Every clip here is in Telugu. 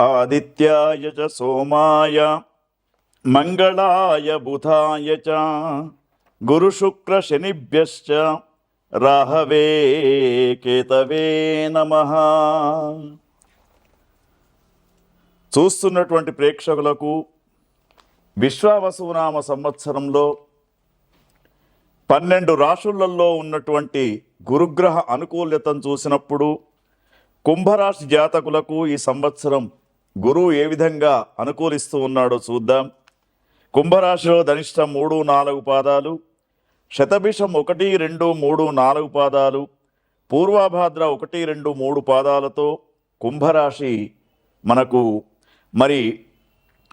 ఆదిత్యాయ చ సోమాయ మంగళాయ బుధాయ చ గురుశుక్ర శనిభ్యశ్చ రాహవే కేతవే నమ చూస్తున్నటువంటి ప్రేక్షకులకు విశ్వావసునామ సంవత్సరంలో పన్నెండు రాశులలో ఉన్నటువంటి గురుగ్రహ అనుకూల్యతను చూసినప్పుడు కుంభరాశి జాతకులకు ఈ సంవత్సరం గురువు ఏ విధంగా అనుకూలిస్తూ ఉన్నాడో చూద్దాం. కుంభరాశిలో ధనిష్టం మూడు నాలుగు పాదాలు శతభిషం ఒకటి రెండు మూడు నాలుగు పాదాలు పూర్వాభాద్ర ఒకటి రెండు మూడు పాదాలతో కుంభరాశి మనకు మరి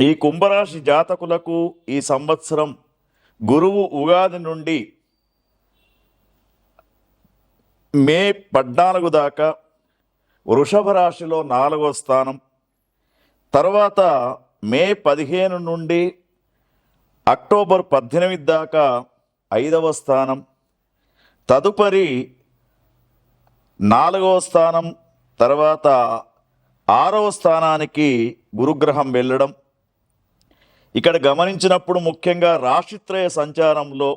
ఈ కుంభరాశి జాతకులకు ఈ సంవత్సరం గురువు ఉగాది నుండి మే పద్నాలుగు దాకా వృషభ రాశిలో నాలుగో స్థానం తర్వాత మే పదిహేను నుండి అక్టోబర్ పద్దెనిమిది దాకా ఐదవ స్థానం తదుపరి నాలుగవ స్థానం తర్వాత ఆరవ స్థానానికి గురుగ్రహం వెళ్ళడం. ఇక్కడ గమనించినప్పుడు ముఖ్యంగా రాశిత్రయ సంచారంలో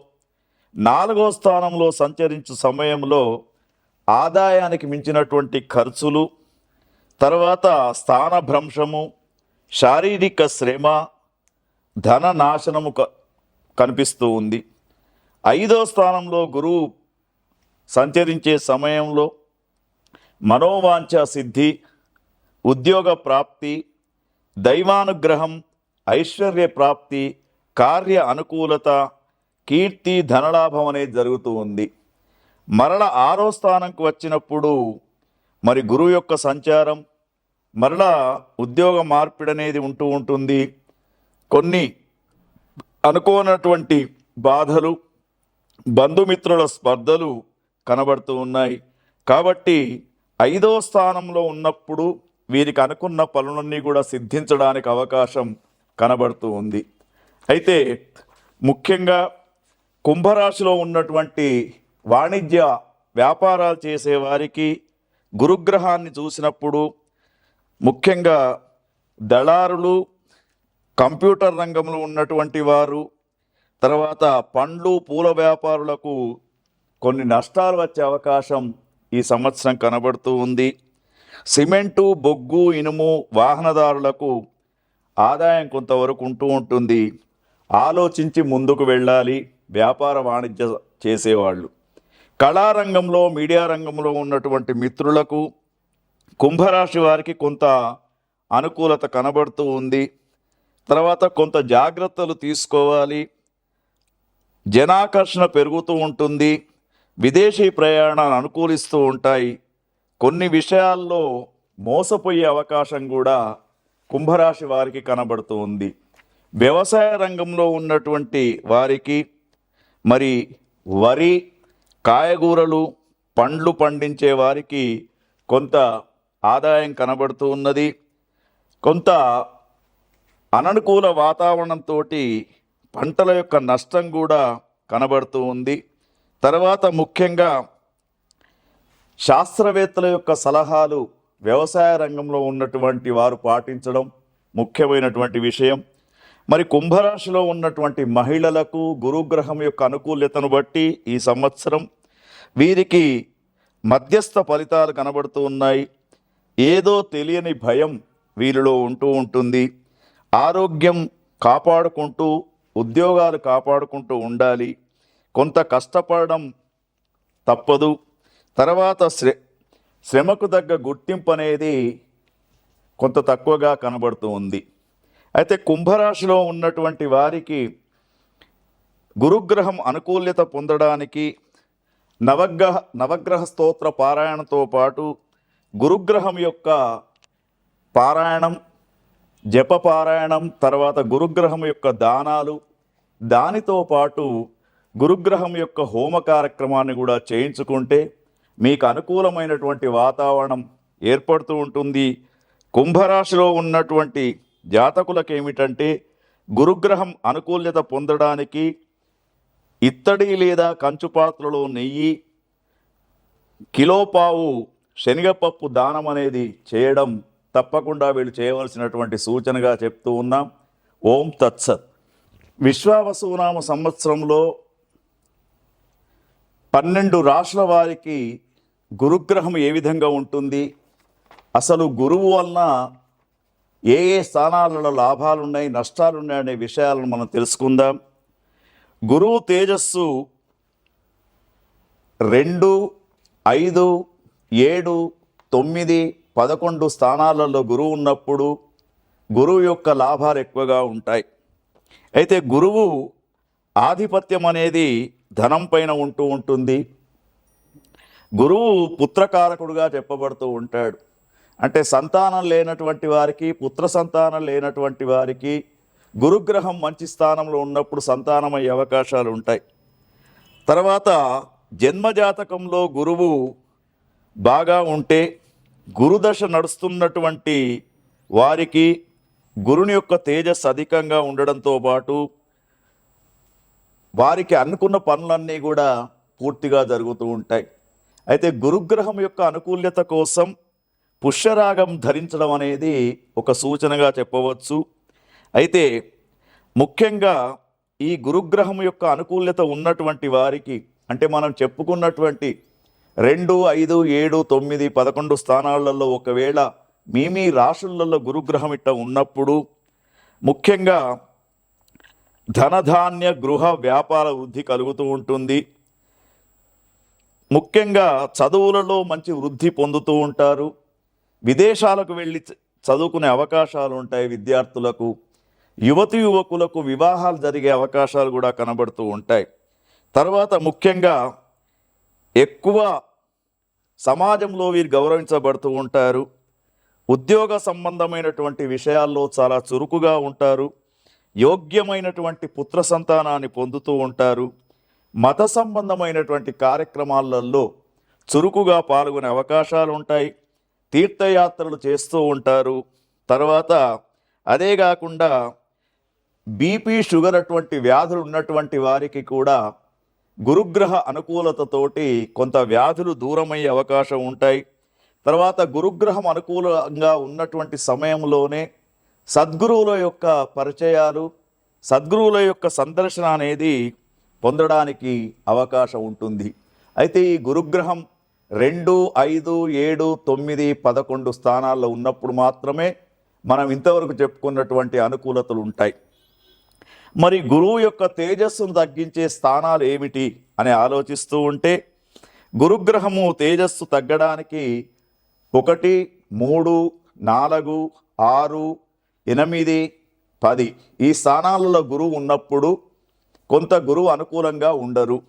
నాలుగో స్థానంలో సంచరించు సమయంలో ఆదాయానికి మించినటువంటి ఖర్చులు తర్వాత స్థానభ్రంశము శారీరక శ్రమ ధన నాశనము క- కనిపిస్తూ ఉంది. ఐదో స్థానంలో గురువు సంచరించే సమయంలో మనోవాంఛ సిద్ధి ఉద్యోగ ప్రాప్తి దైవానుగ్రహం ఐశ్వర్య ప్రాప్తి కార్య అనుకూలత కీర్తి ధనలాభం అనేది జరుగుతూ ఉంది. మరల ఆరో స్థానంకు వచ్చినప్పుడు మరి గురువు యొక్క సంచారం మరలా ఉద్యోగ మార్పిడి అనేది ఉంటూ ఉంటుంది. కొన్ని అనుకోనటువంటి బాధలు బంధుమిత్రుల స్పర్ధలు కనబడుతూ ఉన్నాయి. కాబట్టి ఐదో స్థానంలో ఉన్నప్పుడు వీరికి అనుకున్న పనులన్నీ కూడా సిద్ధించడానికి అవకాశం కనబడుతూ ఉంది. అయితే ముఖ్యంగా కుంభరాశిలో ఉన్నటువంటి వాణిజ్య వ్యాపారాలు చేసేవారికి గురుగ్రహాన్ని చూసినప్పుడు ముఖ్యంగా దళారులు కంప్యూటర్ రంగంలో ఉన్నటువంటి వారు తర్వాత పండ్లు పూల వ్యాపారులకు కొన్ని నష్టాలు వచ్చే అవకాశం ఈ సంవత్సరం కనబడుతూ ఉంది. సిమెంటు బొగ్గు ఇనుము వాహనదారులకు ఆదాయం కొంతవరకు ఉంటూ ఉంటుంది. ఆలోచించి ముందుకు వెళ్ళాలి. వ్యాపార వాణిజ్య చేసేవాళ్ళు. కళారంగంలో మీడియా రంగంలో ఉన్నటువంటి మిత్రులకు కుంభరాశి వారికి కొంత అనుకూలత కనబడుతూ ఉంది. తర్వాత కొంత జాగ్రత్తలు తీసుకోవాలి. జనాకర్షణ పెరుగుతూ ఉంటుంది. విదేశీ ప్రయాణాలు అనుకూలిస్తూ ఉంటాయి. కొన్ని విషయాల్లో మోసపోయే అవకాశం కూడా కుంభరాశి వారికి కనబడుతూ ఉంది. వ్యవసాయ రంగంలో ఉన్నటువంటి వారికి మరి వరి కాయగూరలు పండ్లు పండించే వారికి కొంత ఆదాయం కనబడుతూ ఉన్నది. కొంత అననుకూల వాతావరణంతో పంటల యొక్క నష్టం కూడా కనబడుతూ ఉంది. తర్వాత ముఖ్యంగా శాస్త్రవేత్తల యొక్క సలహాలు వ్యవసాయ రంగంలో ఉన్నటువంటి వారు పాటించడం ముఖ్యమైనటువంటి విషయం. మరి కుంభరాశిలో ఉన్నటువంటి మహిళలకు గురుగ్రహం యొక్క అనుకూల్యతను బట్టి ఈ సంవత్సరం వీరికి మధ్యస్థ ఫలితాలు కనబడుతూ ఉన్నాయి. ఏదో తెలియని భయం వీరిలో ఉంటూ ఉంటుంది. ఆరోగ్యం కాపాడుకుంటూ ఉద్యోగాలు కాపాడుకుంటూ ఉండాలి. కొంత కష్టపడడం తప్పదు. తర్వాత శ్ర శ్రమకు తగ్గ గుర్తింపు అనేది కొంత తక్కువగా కనబడుతూ ఉంది. అయితే కుంభరాశిలో ఉన్నటువంటి వారికి గురుగ్రహం అనుకూల్యత పొందడానికి నవగ్రహ నవగ్రహ స్తోత్ర పారాయణతో పాటు గురుగ్రహం యొక్క పారాయణం జప పారాయణం తర్వాత గురుగ్రహం యొక్క దానాలు దానితో పాటు గురుగ్రహం యొక్క హోమ కార్యక్రమాన్ని కూడా చేయించుకుంటే మీకు అనుకూలమైనటువంటి వాతావరణం ఏర్పడుతూ ఉంటుంది. కుంభరాశిలో ఉన్నటువంటి జాతకులకు ఏమిటంటే గురుగ్రహం అనుకూల్యత పొందడానికి ఇత్తడి లేదా కంచు పాత్రలో నెయ్యి కిలోపావు శనగపప్పు దానం అనేది చేయడం తప్పకుండా వీళ్ళు చేయవలసినటువంటి సూచనగా చెప్తూ ఉన్నాం. ఓం తత్సత్. విశ్వావసునామ సంవత్సరంలో పన్నెండు రాష్ట్రాల వారికి గురుగ్రహం ఏ విధంగా ఉంటుంది? అసలు గురువు వలన ఏ ఏ స్థానాలలో లాభాలున్నాయి నష్టాలున్నాయి అనే విషయాలను మనం తెలుసుకుందాం. గురువు తేజస్సు రెండు ఐదు ఏడు తొమ్మిది పదకొండు స్థానాలలో గురువు ఉన్నప్పుడు గురువు యొక్క లాభాలు ఎక్కువగా ఉంటాయి. అయితే గురువు ఆధిపత్యం అనేది ధనం పైన ఉంటూ ఉంటుంది. గురువు పుత్రకారకుడుగా చెప్పబడుతూ ఉంటాడు. అంటే సంతానం లేనటువంటి వారికి పుత్ర సంతానం లేనటువంటి వారికి గురుగ్రహం మంచి స్థానంలో ఉన్నప్పుడు సంతానం అయ్యే అవకాశాలు ఉంటాయి. తర్వాత జన్మజాతకంలో గురువు బాగా ఉంటే గురుదశ నడుస్తున్నటువంటి వారికి గురుని యొక్క తేజస్సు అధికంగా ఉండడంతో పాటు వారికి అనుకున్న పనులన్నీ కూడా పూర్తిగా జరుగుతూ ఉంటాయి. అయితే గురుగ్రహం యొక్క అనుకూల్యత కోసం పుష్యరాగం ధరించడం అనేది ఒక సూచనగా చెప్పవచ్చు. అయితే ముఖ్యంగా ఈ గురుగ్రహం యొక్క అనుకూల్యత ఉన్నటువంటి వారికి అంటే మనం చెప్పుకున్నటువంటి రెండు ఐదు ఏడు తొమ్మిది పదకొండు స్థానాలలో ఒకవేళ మీ మీ రాశులలో గురుగ్రహం ఇట్ట ఉన్నప్పుడు ముఖ్యంగా ధనధాన్య గృహ వ్యాపార వృద్ధి కలుగుతూ ఉంటుంది. ముఖ్యంగా చదువులలో మంచి వృద్ధి పొందుతూ ఉంటారు. విదేశాలకు వెళ్ళి చ- చదువుకునే అవకాశాలు ఉంటాయి విద్యార్థులకు. యువతి యువకులకు వివాహాలు జరిగే అవకాశాలు కూడా కనబడుతూ ఉంటాయి. తర్వాత ముఖ్యంగా ఎక్కువ సమాజంలో వీరు గౌరవించబడుతూ ఉంటారు. ఉద్యోగ సంబంధమైనటువంటి విషయాల్లో చాలా చురుకుగా ఉంటారు. యోగ్యమైనటువంటి పుత్ర సంతానాన్ని పొందుతూ ఉంటారు. మత సంబంధమైనటువంటి కార్యక్రమాలలో చురుకుగా పాల్గొనే అవకాశాలు ఉంటాయి. తీర్థయాత్రలు చేస్తూ ఉంటారు. తర్వాత అదే కాకుండా బీపీ షుగర్ అటువంటి వ్యాధులు ఉన్నటువంటి వారికి కూడా గురుగ్రహ అనుకూలతతోటి కొంత వ్యాధులు దూరమయ్యే అవకాశం ఉంటాయి. తర్వాత గురుగ్రహం అనుకూలంగా ఉన్నటువంటి సమయంలోనే సద్గురువుల యొక్క పరిచయాలు సద్గురువుల యొక్క సందర్శన అనేది పొందడానికి అవకాశం ఉంటుంది. అయితే ఈ గురుగ్రహం రెండు ఐదు ఏడు తొమ్మిది పదకొండు స్థానాల్లో ఉన్నప్పుడు మాత్రమే మనం ఇంతవరకు చెప్పుకున్నటువంటి అనుకూలతలు ఉంటాయి. మరి గురువు యొక్క తేజస్సును తగ్గించే స్థానాలు ఏమిటి అని ఆలోచిస్తూ ఉంటే గురుగ్రహము తేజస్సు తగ్గడానికి ఒకటి మూడు నాలుగు ఆరు ఎనిమిది పది ఈ స్థానాలలో గురువు ఉన్నప్పుడు కొంత గురువు అనుకూలంగా ఉండరు.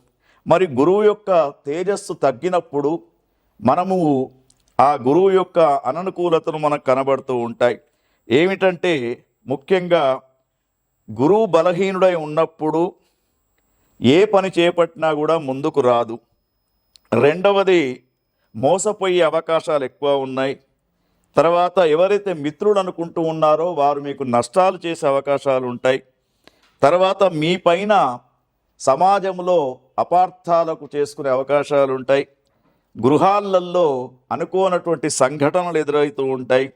మరి గురువు యొక్క తేజస్సు తగ్గినప్పుడు మనము ఆ గురువు యొక్క అననుకూలతను మనకు కనబడుతూ ఉంటాయి. ఏమిటంటే ముఖ్యంగా గురువు బలహీనుడై ఉన్నప్పుడు ఏ పని చేపట్టినా కూడా ముందుకు రాదు. రెండవది మోసపోయే అవకాశాలు ఎక్కువ ఉన్నాయి. తర్వాత ఎవరైతే మిత్రులు అనుకుంటూ ఉన్నారో వారు మీకు నష్టాలు చేసే అవకాశాలు ఉంటాయి. తర్వాత మీ పైన సమాజంలో అపార్థాలకు చేసుకునే అవకాశాలు ఉంటాయి. గృహాలలో అనుకోనటువంటి సంఘటనలు ఎదురవుతూ ఉంటాయి.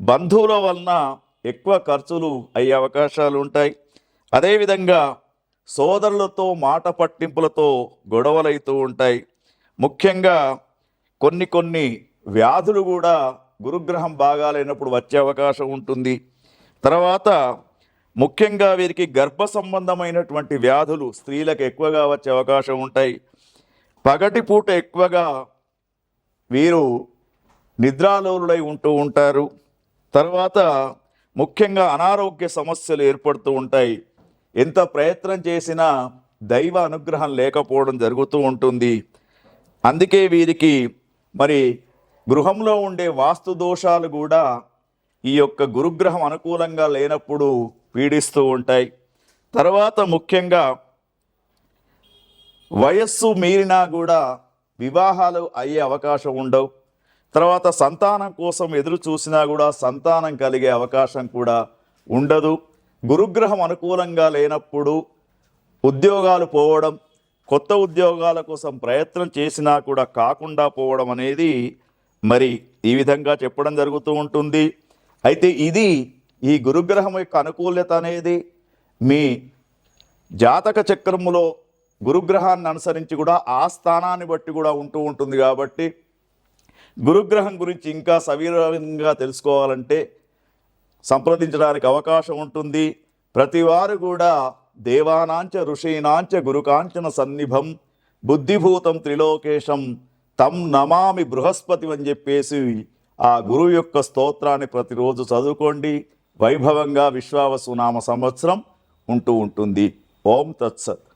బంధువుల వలన ఎక్కువ ఖర్చులు అయ్యే అవకాశాలు ఉంటాయి. అదేవిధంగా సోదరులతో మాట పట్టింపులతో గొడవలైతూ ఉంటాయి. ముఖ్యంగా కొన్ని కొన్ని వ్యాధులు కూడా గురుగ్రహం బాగాలైనప్పుడు వచ్చే అవకాశం ఉంటుంది. తర్వాత ముఖ్యంగా వీరికి గర్భ సంబంధమైనటువంటి వ్యాధులు స్త్రీలకు ఎక్కువగా వచ్చే అవకాశం ఉంటాయి. పగటిపూట ఎక్కువగా వీరు నిద్రాలోలుడై ఉంటూ ఉంటారు. తర్వాత ముఖ్యంగా అనారోగ్య సమస్యలు ఏర్పడుతూ ఉంటాయి. ఎంత ప్రయత్నం చేసినా దైవ అనుగ్రహం లేకపోవడం జరుగుతూ ఉంటుంది. అందుకే వీరికి మరి గృహంలో ఉండే వాస్తు దోషాలు కూడా ఈ యొక్క గురుగ్రహం అనుకూలంగా లేనప్పుడు పీడిస్తూ ఉంటాయి. తర్వాత ముఖ్యంగా వయస్సు మీరినా కూడా వివాహాలు అయ్యే అవకాశం ఉండవు. తర్వాత సంతానం కోసం ఎదురు చూసినా కూడా సంతానం కలిగే అవకాశం కూడా ఉండదు. గురుగ్రహం అనుకూలంగా లేనప్పుడు ఉద్యోగాలు పోవడం కొత్త ఉద్యోగాల కోసం ప్రయత్నం చేసినా కూడా కాకుండా పోవడం అనేది మరి ఈ విధంగా చెప్పడం జరుగుతూ ఉంటుంది. అయితే ఇది ఈ గురుగ్రహం యొక్క అనుకూల్యత అనేది మీ జాతక చక్రములో గురుగ్రహాన్ని అనుసరించి కూడా ఆ స్థానాన్ని బట్టి కూడా ఉంటూ ఉంటుంది కాబట్టి గురుగ్రహం గురించి ఇంకా సవీరంగా తెలుసుకోవాలంటే సంప్రదించడానికి అవకాశం ఉంటుంది. ప్రతివారు కూడా దేవానాంచ ఋషీనాంచ గురుకాంచన సన్నిభం బుద్ధిభూతం త్రిలోకేశం తం నమామి బృహస్పతి అని చెప్పేసి ఆ గురువు యొక్క స్తోత్రాన్ని ప్రతిరోజు చదువుకోండి. వైభవంగా విశ్వావసునామ సంవత్సరం ఉంటూ ఉంటుంది. ఓం తత్సత్.